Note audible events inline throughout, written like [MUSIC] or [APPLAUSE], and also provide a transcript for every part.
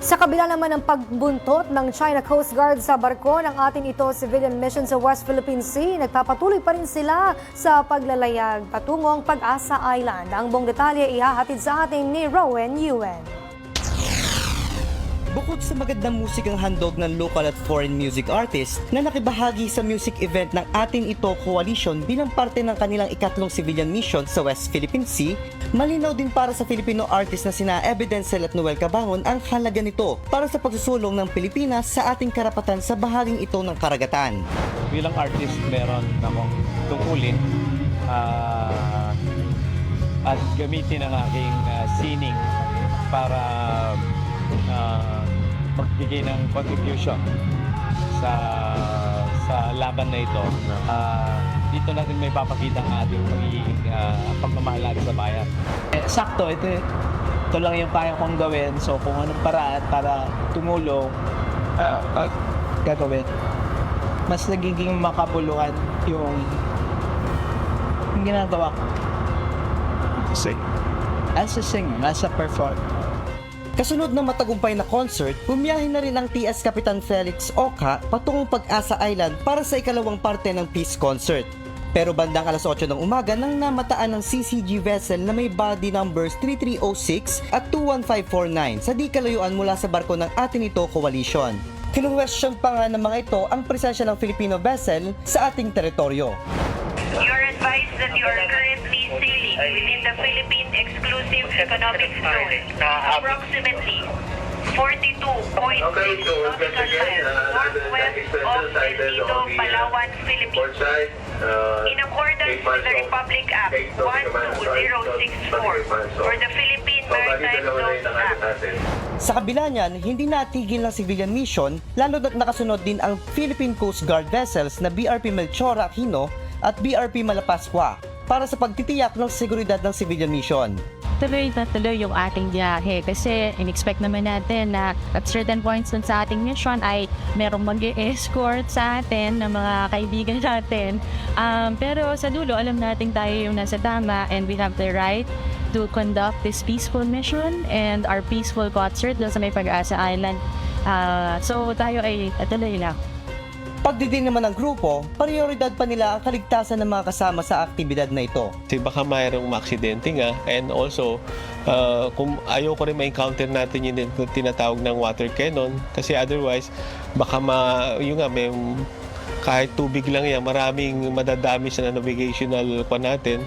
Sa kabila naman ng pagbuntot ng China Coast Guard sa barko ng atin ito civilian mission sa West Philippine Sea, nagpapatuloy pa rin sila sa paglalayag patungong Pag-asa Island. Ang buong detalye ihahatid sa atin ni Rowan Yuen. Bukod sa magandang musikang handog ng local at foreign music artists na nakibahagi sa music event ng ating ito coalition bilang parte ng kanilang ikatlong civilian mission sa West Philippine Sea, malinaw din para sa Filipino artist na sina Evidencel at Noel Cabangon ang halaga nito para sa pagsusulong ng Pilipinas sa ating karapatan sa bahaging ito ng karagatan. bilang artist meron akong tungkulin ah, at gamitin ang aking ah, sining para ah, magbigay ng contribution sa sa laban na ito. Ah, dito natin may papakita ang ating magiging uh, pagmamahal natin sa bayan. Eh, sakto, ito, ito lang yung kaya kong gawin. So, kung anong paraan para tumulong, ah, ah, gagawin. Mas nagiging makabuluhan yung, yung ginagawa ko. As a singer, as a performer. Kasunod ng matagumpay na concert, bumiyahe na rin ang TS Kapitan Felix Oka patungong Pag-asa Island para sa ikalawang parte ng peace concert. Pero bandang alas 8 ng umaga nang namataan ng CCG vessel na may body numbers 3306 at 21549 sa di kalayuan mula sa barko ng atin ito coalition. Kinuwestiyon pa nga ng mga ito ang presensya ng Filipino vessel sa ating teritoryo. You are advised that you are currently sailing within the Philippine Exclusive Economic Zone, approximately 42.6 nautical miles northwest of El Nido, Palawan, Philippines. In accordance with the Republic Act 12064 or the Philippine Maritime Zones Act. Sa kabila niyan, hindi natigil ng civilian mission lalo na't nakasunod din ang Philippine Coast Guard vessels na BRP Melchora Aquino at BRP Malapascua para sa pagtitiyak ng seguridad ng civilian mission. tuloy na tuloy yung ating biyahe kasi in-expect naman natin na at certain points dun sa ating mission ay merong mag escort sa atin ng mga kaibigan [LAUGHS] natin. Um, pero sa dulo, alam natin tayo yung nasa tama and we have the right to conduct this peaceful mission and our peaceful concert doon sa may Pag-asa Island. Ah, so tayo ay tuloy lang. Pagdidin naman ng grupo, prioridad pa nila ang kaligtasan ng mga kasama sa aktibidad na ito. Kasi baka mayroong maaksidente nga and also uh, kung ayaw ko rin ma-encounter natin yung tinatawag ng water cannon kasi otherwise baka ma, yun nga, may kahit tubig lang yan, maraming madadami sa navigational pa natin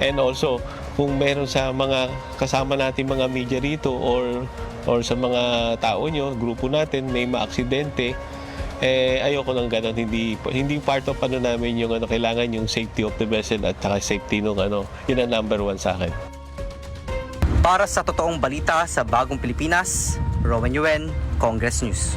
and also kung meron sa mga kasama natin mga media rito or or sa mga tao nyo, grupo natin, may maaksidente, eh ayoko ng ganun hindi hindi part of ano namin yung ano kailangan yung safety of the vessel at saka safety nung ano yun ang number one sa akin Para sa totoong balita sa Bagong Pilipinas, Rowan Yuen, Congress News.